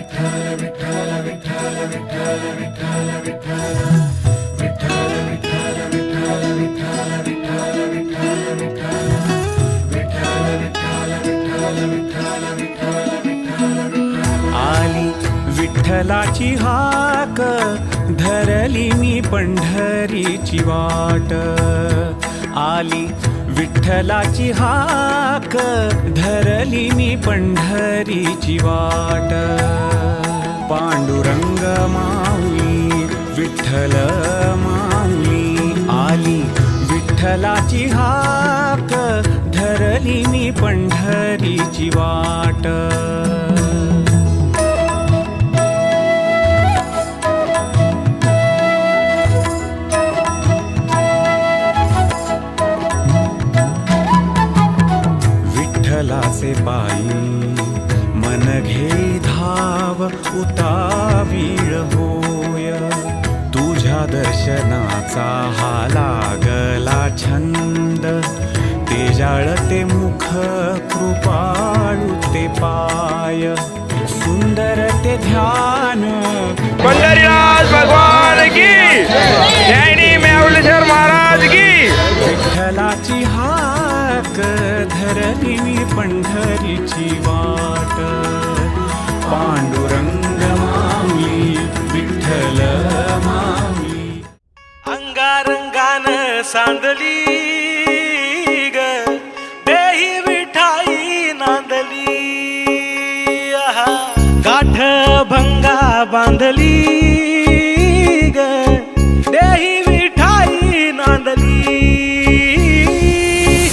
आली विठ्ठलाची हाक धरली मी पंढरीची वाट. आली विठ्ठलाची हाक धरली मी पंढरीची वाट. विठ्ठल माऊली आली. विठ्ठलाची हाक धरली मी पंढरीची वाट. विठ्ठलाचे पायी मन घे धाव उत दर्शनाचा हा लागला छंद. ते जाळते मुख कृपाळू ते पाय. सुंदर ते ध्यान. पंढरीनाथ भगवान की? जैनी मेहुलेश्वर महाराज की? विठ्ठलाची हाक धरली पंढरीची वाट. पांडुरंग सांदली ग. देही विठाई नांदली. आहा. गाठ भंगा बांधली ग. देही विठाई नांदली.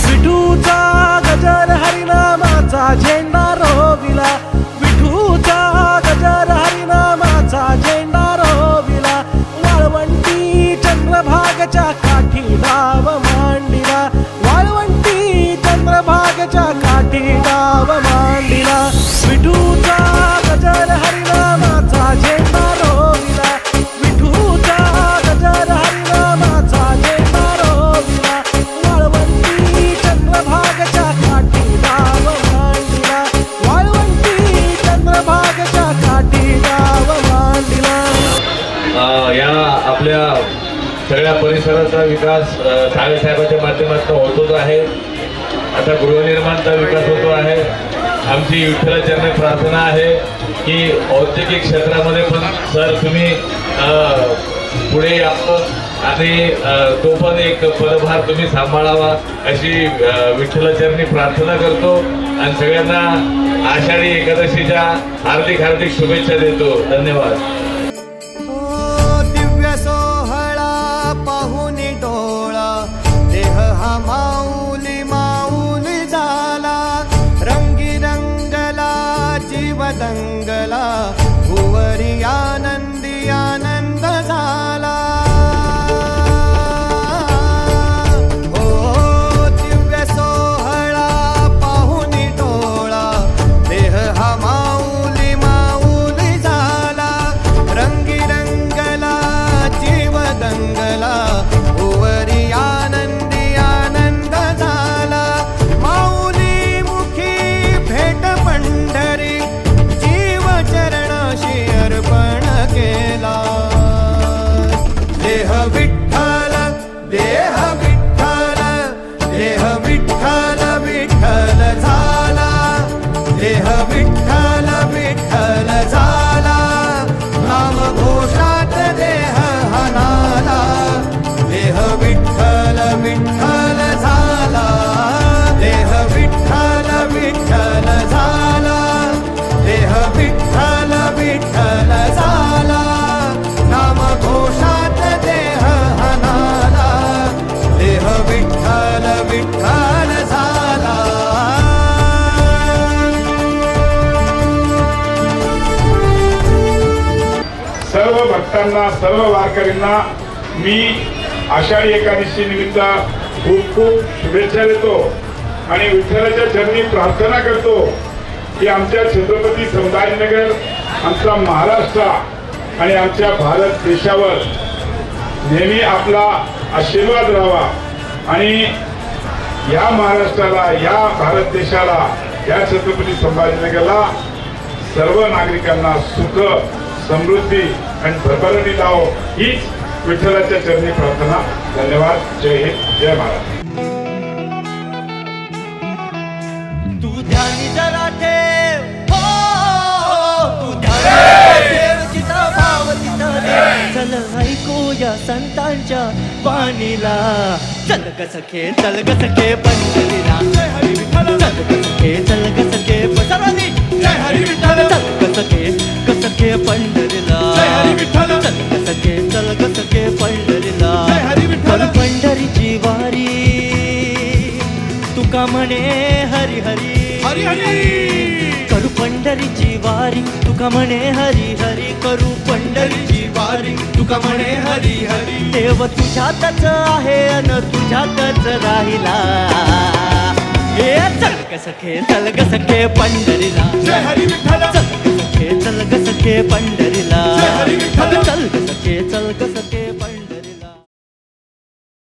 विठूचा गजर हरिनामाचा झेंडा रोविला. विठूचा गजर हरिनामाचा झेंडा रोविला. वाळवंटी चंद्रभागच्या परिसराचा विकास साळेसाहेबाच्या माध्यमातून होतोच आहे. आता गृहनिर्माणचा विकास होतो आहे. आमची विठ्ठलाचरण प्रार्थना आहे की औद्योगिक क्षेत्रामध्ये पण सर तुम्ही पुढे यावं आणि तो पण एक पदभार तुम्ही सांभाळावा अशी विठ्ठलाचरणी प्रार्थना करतो आणि सगळ्यांना आषाढी एकादशीच्या हार्दिक हार्दिक शुभेच्छा देतो. धन्यवाद. सर्व सर्व वारकऱ्यांना मी आषाढी एकादशी निमित्त खूप खूप शुभेच्छा देतो आणि विठ्ठलाच्या चरणी प्रार्थना करतो की आमच्या छत्रपती संभाजीनगर आमचा महाराष्ट्र आणि आमच्या भारत देशावर नेहमी आपला आशीर्वाद राहावा आणि या महाराष्ट्राला या भारत देशाला या छत्रपती संभाजीनगरला सर्व नागरिकांना सुख समृद्धी आणि भरभरणी लावो हीच विठ्ठलाच्या चरणी प्रार्थना. धन्यवाद. जय हिंद. जय महाराज. तू ध्यानी जरा ठेव. हो, चल ऐकूया संतांच्या वाणीला. चल ग सखे चल ग सखे पंढरीला. चल ग सखे चल ग सखे पंढरी चल ग सखे ग सखे पंढरीला चल ग सखे चल ग सखे पंढरीला पंढरीची वारी. तुका म्हणे हरी हरी. हरी हरी. करू पंढरीची वारी. तुका म्हणे हरी हरी. करू पंढरीची वारी. तुका म्हणे हरी हरी. देव तुझ्यातच आहे अन तुझ्यातच राहिला. हे चल ग सखे चल ग सखे पंढरीला चल ग सखे चल ग सखे पंढरीला चल ग सखे चल ग सखे पंढरीला